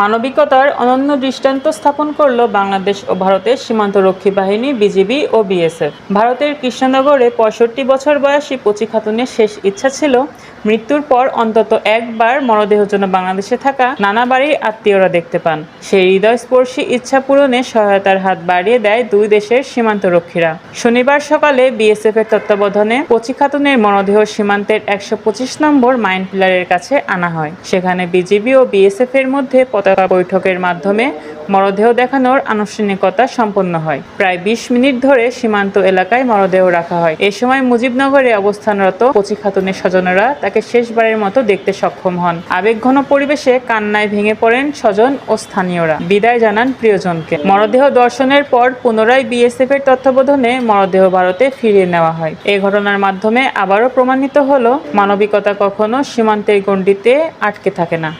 মানবিকতার অনন্য দৃষ্টান্ত স্থাপন করল বাংলাদেশ ও ভারতের সীমান্তরক্ষী বাহিনী, বিজিবি ও বিএসএফ। ভারতের কৃষ্ণনগরে পঁয়ষট্টি বছর বয়সী পচি খাতুনের শেষ ইচ্ছা ছিল মৃত্যুর পর অন্তত একবার মরদেহ যেন বাংলাদেশে থাকা নানা বাড়ির আত্মীয়রা দেখতে পান। সেই হৃদয়স্পর্শী ইচ্ছা পূরণে সহায়তার হাত বাড়িয়ে দেয় দুই দেশের সীমান্তরক্ষীরা। শনিবার সকালে বিএসএফ এর তত্ত্বাবধানে পচি খাতুনের মরদেহ সীমান্তের একশো পঁচিশ নম্বর মাইন পিলারের কাছে আনা হয়। সেখানে বিজিবি ও বিএসএফ এর মধ্যে পতাকা বৈঠকের মাধ্যমে মরদেহ দেখানোর আনুষ্ঠানিকতা সম্পন্ন হয়। প্রায় বিশ মিনিট ধরে সীমান্ত এলাকায় মরদেহ রাখা হয়। এ সময় মুজিবনগরে অবস্থানরত কচি খাতুনের স্বজনেরা তাকে শেষবারের মতো দেখতে সক্ষম হন। আবেগঘন পরিবেশে কান্নায় ভেঙে পড়েন স্বজন ও স্থানীয়রা। বিদায় জানান প্রিয়জনকে। মরদেহ দর্শনের পর পুনরায় বিএসএফ এর তত্ত্বাবধানে মরদেহ ভারতে ফিরিয়ে নেওয়া হয়। এ ঘটনার মাধ্যমে আবারও প্রমাণিত হলো, মানবিকতা কখনো সীমান্তের গণ্ডিতে আটকে থাকে না।